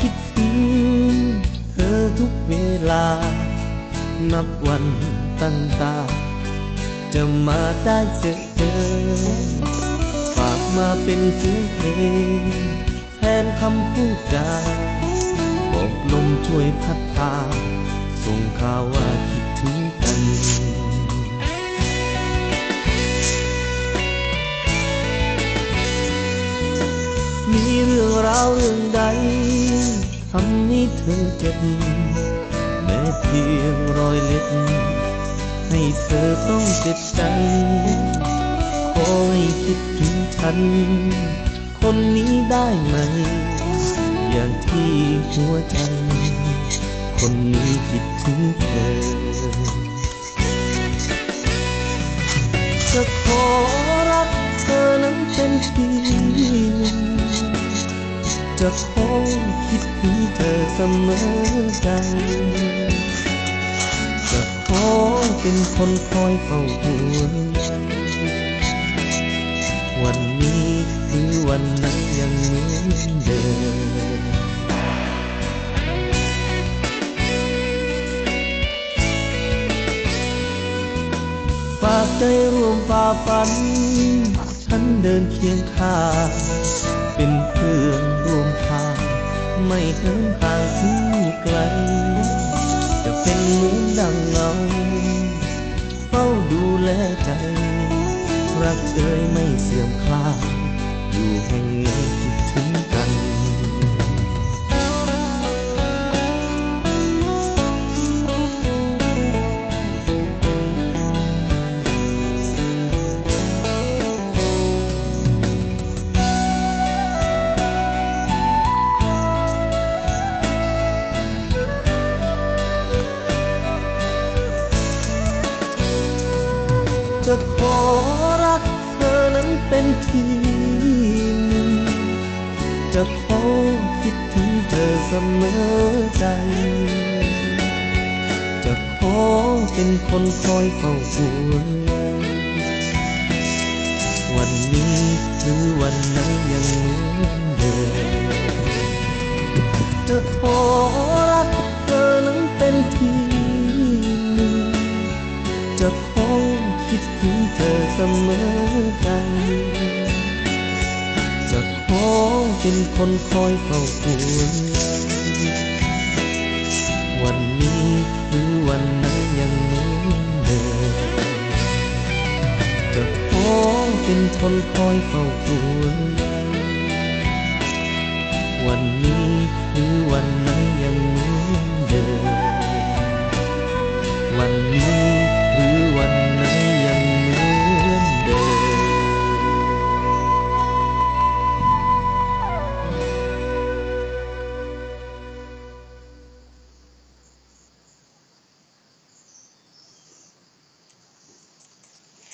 คิดถึงเธอทุกเวลา นับวันตั้งตา จะมาได้เจอเจอฝากมาเป็นเสียงเพลงแทนคำพูดจาบอกลมช่วยพัดพา ส่งข่าวว่าคิดถึงกันมีเรื่องราวเรื่อง ใดทำให้เธอเจ็บแม้เพียงรอยเล็บให้เธอต้องเจ็บใจขอให้คิดถึงฉัน คนนี้ได้ไหม อย่างที่หัวใจ คนนี้คิดถึงเธอ จะขอรักเธอนั้นเป็นที่ จะขอคิดถึงเธอเสมอใจจะขอเป็นคนคอยเฝ้าห่วงใยวันนี้คือวันนั้นยังเหมือนเดิมฝากใจร่วมฝ่าฟัน ฉันเดินเคียงข้างเป็นเพื่อนร่วมทาง ไม่เหินห่างที่ไกล จะเป็นเหมือนดังเงาเฝ้าดูแลใจ รักเอ่ยไม่เสื่อมคลาย จะขอรักเธอนั้นเป็นที่หนึ่ง จะขอคิดถึงเธอเสมอใจ จะขอเป็นคนคอยเฝ้าห่วงใยวันนี้หรือวันไหนยังเหมือนเดิมจะขอรักเธอนั้นเป็นที่หนึ่งจะขอ คิดถึงเธอเสมอใจจะขอเป็นคนคอยเฝ้าห่วงวันนี้หรือวันไหนยังเหมือนเดิมจะขอเป็นคนคอยเฝ้าห่วงวันนี้หรือวันไหนยังเหมือนเดิมวันนี้หรือวันไหน